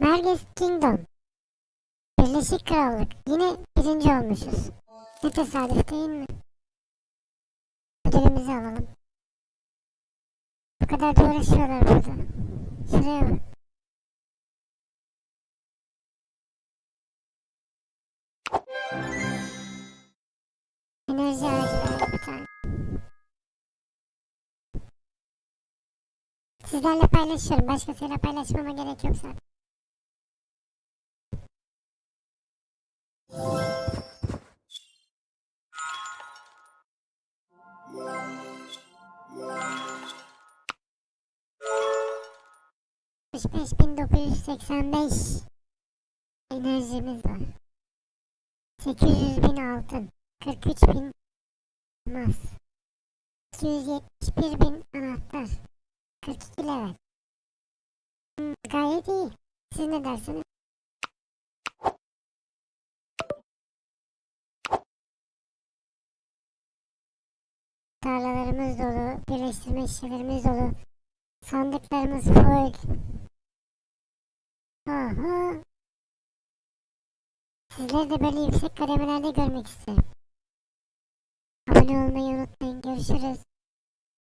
Merges Kingdom. Birleşik Krallık. Yine birinci olmuşuz. Ne tesadüf değil mi? Ödülümüzü alalım. Bu kadar da uğraşıyorlar burada. Şuraya bak. Enerji ağacı bir tane. Sizlerle paylaşıyorum. Başkasıyla paylaşmama gerek yok zaten. Beş bin dokuz yüz seksen beş enerjimiz var. Sekiz yüz bin altın. Kırk üç bin mas. 271 bin anahtar. 42 level. Hmm, gayet iyi. Siz ne dersiniz? Tarlalarımız dolu, birleştirme işçilerimiz dolu, sandıklarımız full. Aha. Sizleri de böyle yüksek kademelerde görmek isterim. Abone olmayı unutmayın. Görüşürüz.